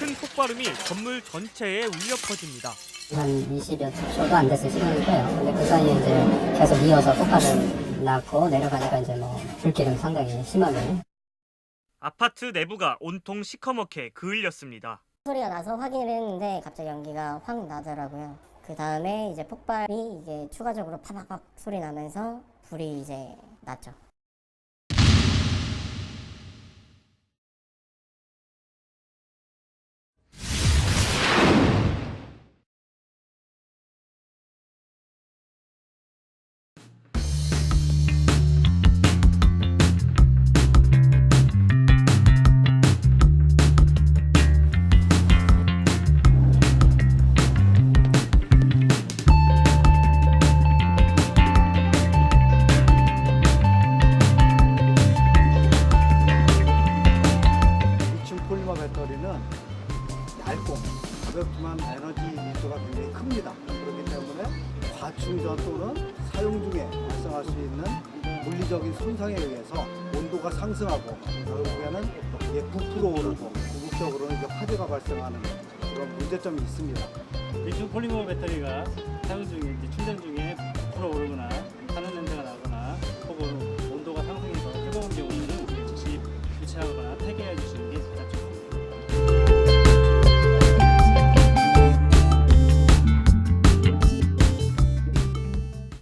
큰 폭발음이 건물 전체에 울려 퍼집니다. 한 20여 초도 안 됐을 시간일 거예요. 근데 그 사이에 이제 계속 이어서 폭발을 났고 내려가니까 이제 뭐 불길은 상당히 심하게 아파트 내부가 온통 시커멓게 그을렸습니다. 소리가 나서 확인을 했는데 갑자기 연기가 확 나더라고요. 그 다음에 이제 폭발이 이제 추가적으로 파박박 소리 나면서 불이 이제 났죠. 얇고 가볍지만 에너지 밀도가 굉장히 큽니다. 그렇기 때문에 과충전 또는 사용 중에 발생할 수 있는 물리적인 손상에 의해서 온도가 상승하고 결국에는 이게 부풀어 오르고 궁극적으로는 이제 화재가 발생하는 그런 문제점이 있습니다. 리튬 폴리머 배터리가 사용 중에 이제 충전 중에 불어오르거나 타는 냄새가 나거나 혹은 온도가 상승해서 뜨거운 등 즉시 교체하거나